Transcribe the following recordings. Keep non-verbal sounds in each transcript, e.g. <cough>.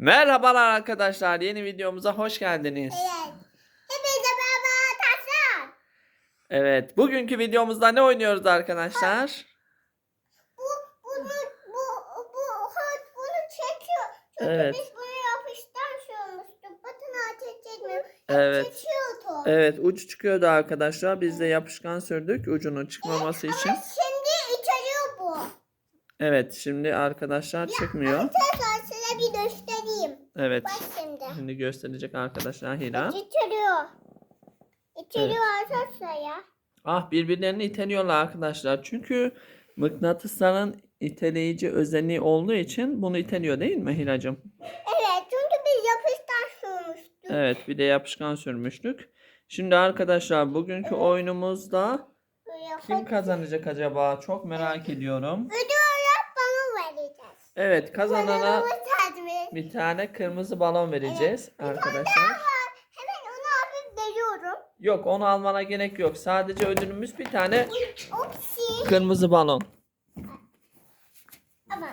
Merhabalar arkadaşlar. Yeni videomuza hoş geldiniz. Evet. Hepinize merhaba arkadaşlar. Evet. Bugünkü videomuzda ne oynuyoruz arkadaşlar? Bu bunu bu bu hot bunu çekiyor. Çünkü Evet. biz bunu yapıştan sürmüştük. Bakın ateş çekmiyor. Evet. Çekiyordu. Evet uç çıkıyordu arkadaşlar. Biz de yapışkan sürdük ucunun çıkmaması için. Ama şimdi içeriyor bu. Evet şimdi arkadaşlar çıkmıyor. Size bir göstereyim. Evet. Bak şimdi. Şimdi gösterecek arkadaşlar Hira. İçeriyor. İçeriyor arkadaşlar ya. Ah birbirlerini iteliyorlar arkadaşlar. Çünkü mıknatısların iteleyici özelliği olduğu için bunu iteliyor değil mi Hiracığım? Evet çünkü biz yapıştan sürmüştük. Evet bir de yapışkan sürmüştük. Şimdi arkadaşlar bugünkü oyunumuzda Böyle kim kazanacak acaba? Çok merak ediyorum. Ödül olarak bana vereceğiz. Evet kazanana Kazananı takip bir tane kırmızı balon vereceğiz arkadaşlar. Hemen onu hafif veriyorum. Yok onu almana gerek yok. Sadece ödülümüz bir tane Opsi. kırmızı balon. Ama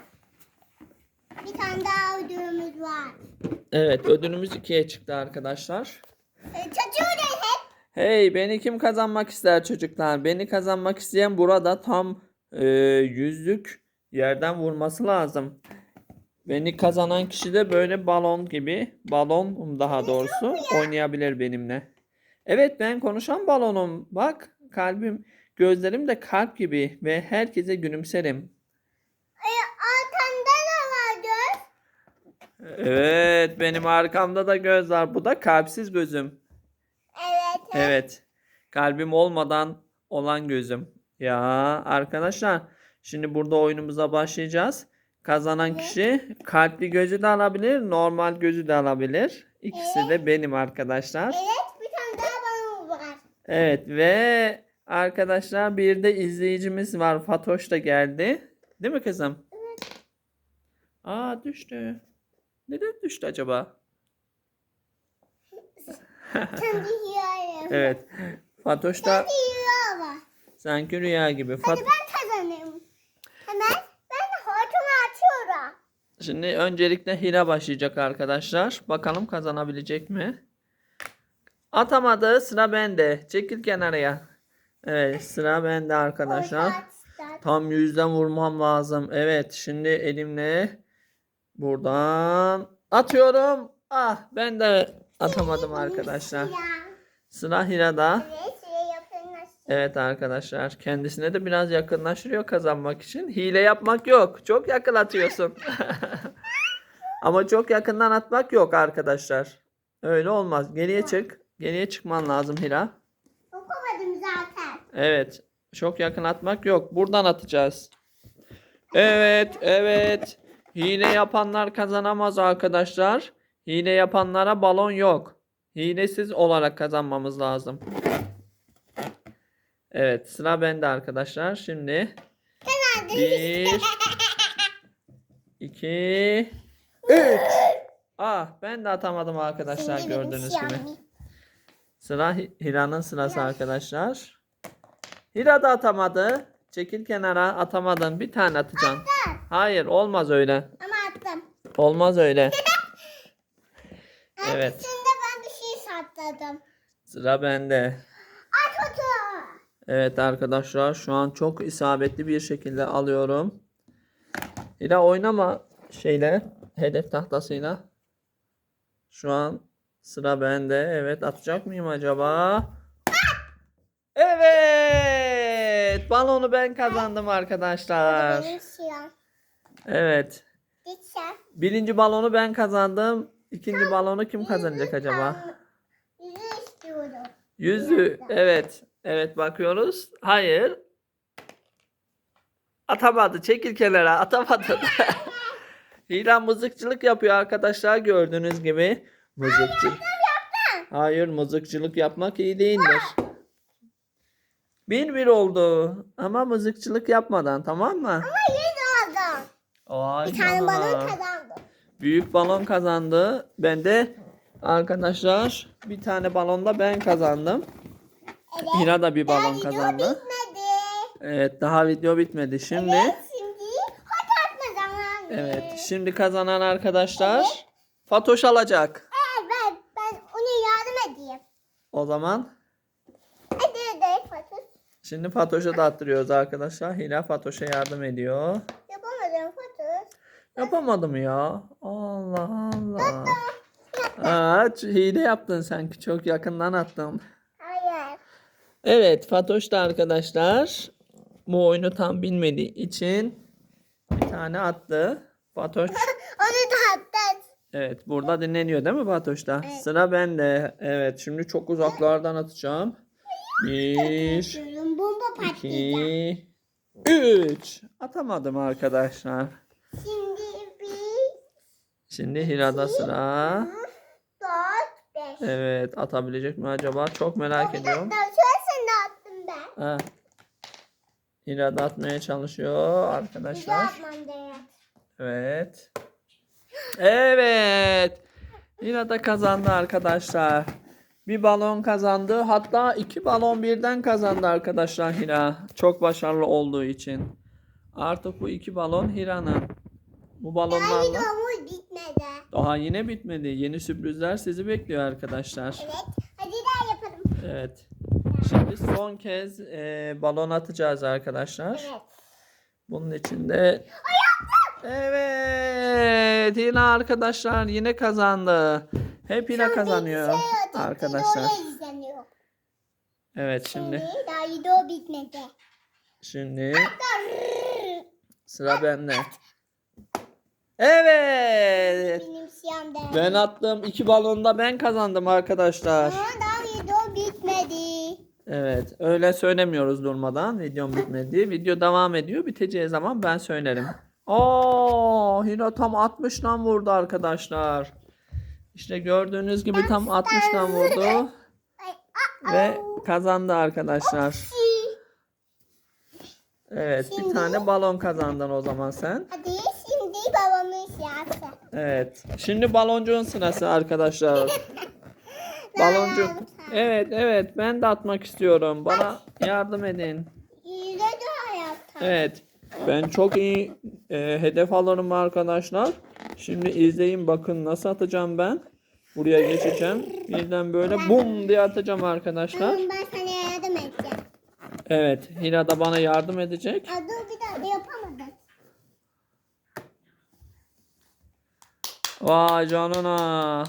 bir tane daha ödülümüz var. Evet ödülümüz ikiye çıktı arkadaşlar. Ee, Çocuğu da hep Hey beni kim kazanmak ister çocuklar? Beni kazanmak isteyen burada tam e, yüzlük yerden vurması lazım. Beni kazanan kişi de böyle balon gibi, balon daha doğrusu oynayabilir benimle. Evet ben konuşan balonum. Bak kalbim, gözlerim de kalp gibi ve herkese gülümserim. e, arkanda da var göz. Evet benim arkamda da göz var. Bu da kalpsiz gözüm. Evet. Evet. Kalbim olmadan olan gözüm. Ya arkadaşlar şimdi burada oyunumuza başlayacağız. Kazanan kişi kalpli gözü de alabilir, normal gözü de alabilir. İkisi de benim arkadaşlar. Evet bir tane daha balon var. Evet ve arkadaşlar bir de izleyicimiz var. Fatoş da geldi. Değil mi kızım? Evet. Aa düştü. Neden düştü acaba? Kendi hiyayem. <laughs> Evet. Fatoş da Kendi hiyayem var. sanki rüya gibi. Fat- Hadi ben kazanayım. Hemen. Şimdi öncelikle Hira başlayacak arkadaşlar. Bakalım kazanabilecek mi? Atamadı. Sıra bende. Çekil kenarıya. Evet sıra bende arkadaşlar. Tam yüzden vurmam lazım. Evet şimdi elimle buradan atıyorum. Ah ben de atamadım arkadaşlar. Sıra Hira'da. Evet. Evet arkadaşlar kendisine de biraz yakınlaştırıyor kazanmak için. Hile yapmak yok. Çok yakın atıyorsun. <laughs> Ama çok yakından atmak yok arkadaşlar. Öyle olmaz. Geriye çık. Geriye çıkman lazım Hira. Okumadım zaten. Evet. Çok yakın atmak yok. Buradan atacağız. Evet, evet. Hile yapanlar kazanamaz arkadaşlar. Hile yapanlara balon yok. Hilesiz olarak kazanmamız lazım. Evet, sıra bende arkadaşlar. Şimdi bir, <laughs> iki, üç. Ah, ben de atamadım arkadaşlar Şimdi gördüğünüz siyahım. gibi. Sıra Hi- Hira'nın sırası arkadaşlar. Hira da atamadı. Çekil kenara atamadın. Bir tane atacaksın. Hayır olmaz öyle. Ama attım. Olmaz öyle. <laughs> Evet. Şimdi ben bir şey sakladım. Sıra bende. Evet arkadaşlar şu an çok isabetli bir şekilde alıyorum. Hira oynama şeyle hedef tahtasıyla. Şu an sıra bende. Evet atacak mıyım acaba? Evet. Balonu ben kazandım arkadaşlar. Evet. Birinci balonu ben kazandım. İkinci balonu kim kazanacak acaba? Yüzü istiyorum. Yüzü. Evet. Evet bakıyoruz. Hayır. Atamadı. Çekil kenara. Atamadı. <laughs> Hira mızıkçılık yapıyor arkadaşlar gördüğünüz gibi. Mızıkçılık. Hayır mızıkçılık yapmak iyi değildir. Bir bir oldu. Ama mızıkçılık yapmadan tamam mı? Ama yüz aldım. Ay Bir tane balon kazandım. Büyük balon kazandı. Ben de arkadaşlar bir tane balonda ben kazandım. Evet. Hira da bir balon kazandı. bitmedi. Evet daha video bitmedi. Şimdi Evet, şimdi hot atma zamanı. evet şimdi kazanan arkadaşlar Fatoş alacak. Evet ben, ben ona yardım edeyim. O zaman Hadi hadi Fatih. şimdi Fatoş'a da attırıyoruz arkadaşlar. Hila Fatoş'a yardım ediyor. Yapamadım Fatih. Yapamadım ya. Allah Allah. Aa, ç- hile yaptın sanki. Çok yakından attın. Evet Fatoş da arkadaşlar bu oyunu tam bilmediği için bir tane attı. Fatoş <laughs> Onu da hatta. evet burada dinleniyor değil mi Fatoş'ta? Evet. Sıra bende. Evet şimdi çok uzaklardan atacağım. Bir, bomba iki, üç. Atamadım arkadaşlar. Şimdi bir, Şimdi Hira'da sıra. dört, beş. Evet atabilecek mi acaba? Çok merak ediyorum. Hatta şöyle de attım ben. Ha. Hira da atmaya çalışıyor arkadaşlar. Evet. Evet. Hira da kazandı arkadaşlar. Bir balon kazandı. Hatta iki balon birden kazandı arkadaşlar Hira. Çok başarılı olduğu için. Artık bu iki balon Hira'nın. Bu balonlarla daha yine bitmedi. Yeni sürprizler sizi bekliyor arkadaşlar. Evet. Hadi daha yapalım. Evet. Şimdi son kez e, balon atacağız arkadaşlar. Evet. Bunun için de Evet, yine arkadaşlar yine kazandı. Hep yine kazanıyor arkadaşlar. Arkadaşlar. Evet Şimdi şimdi daha video bitmedi. şimdi sıra bende. Evet. Ben attığım iki balonda ben kazandım arkadaşlar. Ama daha video bitmedi. Evet, öyle söylemiyoruz durmadan. Videom bitmedi. Video devam ediyor. Biteceği zaman ben söylerim. Oo, Hira tam 60'dan vurdu arkadaşlar. İşte gördüğünüz gibi tam 60'dan vurdu ve kazandı arkadaşlar. Evet, bir tane balon kazandın o zaman sen. Hadi şimdi babamın siyahı. Evet. Şimdi baloncuğun sırası arkadaşlar. <laughs> Baloncuk. Evet, evet. Ben de atmak istiyorum. Bana yardım edin. Evet. Ben çok iyi e, hedef alırım arkadaşlar. Şimdi izleyin bakın nasıl atacağım ben. Buraya geçeceğim. Birden böyle bum diye atacağım arkadaşlar. Tamam ben sana yardım edeceğim. Evet. Hira da bana yardım edecek. Aa, dur bir daha da yapamadım. Vay canına.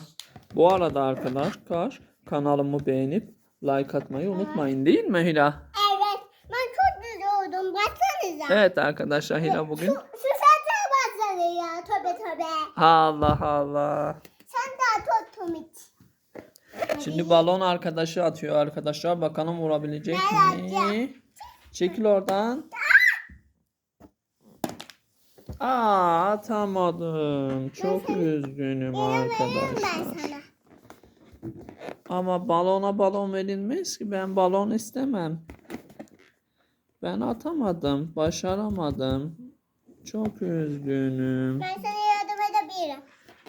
Bu arada arkadaşlar kanalımı beğenip like atmayı unutmayın değil mi Hira? Evet. Ben çok güzel oldum. Baksanıza. Evet arkadaşlar Hira bugün. Şu, şu saçlara baksana ya. Töbe töbe. Allah Allah. Sen daha tut Tomit. Şimdi balon arkadaşı atıyor arkadaşlar. Bakalım vurabilecek Ben mi? atacağım. Çekil oradan. Aa atamadım. Çok üzgünüm arkadaşlar. Ama balona balon verilmez ki. Ben balon istemem. Ben atamadım. Başaramadım. Çok üzgünüm. Ben sana yardım edebilirim.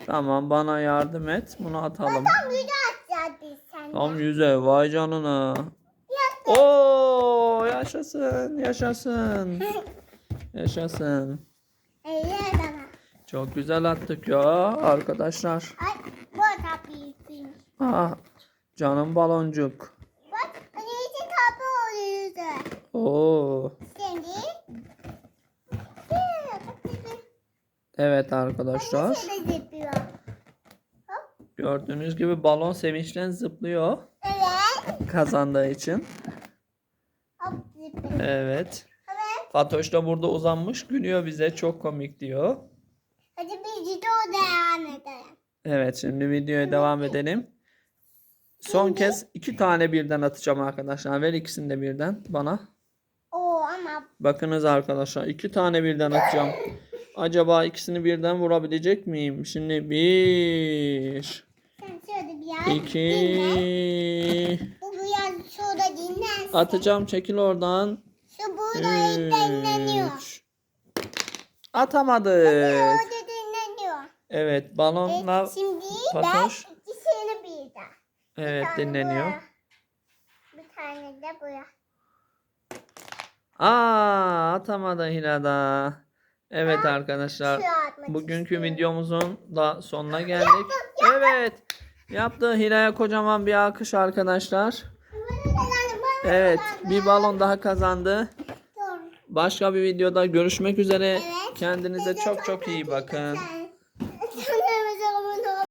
Tamam bana yardım et. Bunu atalım. Tam yüze atacağız biz seninle. Tam yüze. Vay canına. Oo yaşasın. Yaşasın. <laughs> Yaşasın. Bana. Çok güzel attık ya arkadaşlar. Ay. Ah canım baloncuk. Bak hani için tatlı oluyor yüzü. Oo. Şimdi. Evet arkadaşlar. Gördüğünüz gibi balon sevinçten zıplıyor Evet. kazandığı için. Evet. Fatoş da burada uzanmış gülüyor bize. Çok komik diyor. Hadi biz video devam edelim. Evet şimdi videoya devam edelim. Son kez iki tane birden atacağım arkadaşlar. Ver ikisini de birden bana. Oo ama Bakınız arkadaşlar iki tane birden atacağım. Acaba ikisini birden vurabilecek miyim? Şimdi bir, iki, Bu biraz şurada dinlensin. atacağım çekil oradan. Şu burada dinleniyor. Dinleniyor. Evet balonla Evet, şimdi ben. Evet Bir dinleniyor. buraya. Bir tane de buraya. Aa atamadı Hilada. Evet arkadaşlar. Suya atmak Bugünkü istiyorum. videomuzun da sonuna geldik. Evet. Yaptı Hira'ya kocaman bir alkış arkadaşlar. Evet. Bir balon daha kazandı. Başka bir videoda görüşmek üzere. Evet. Kendinize çok çok iyi bakın.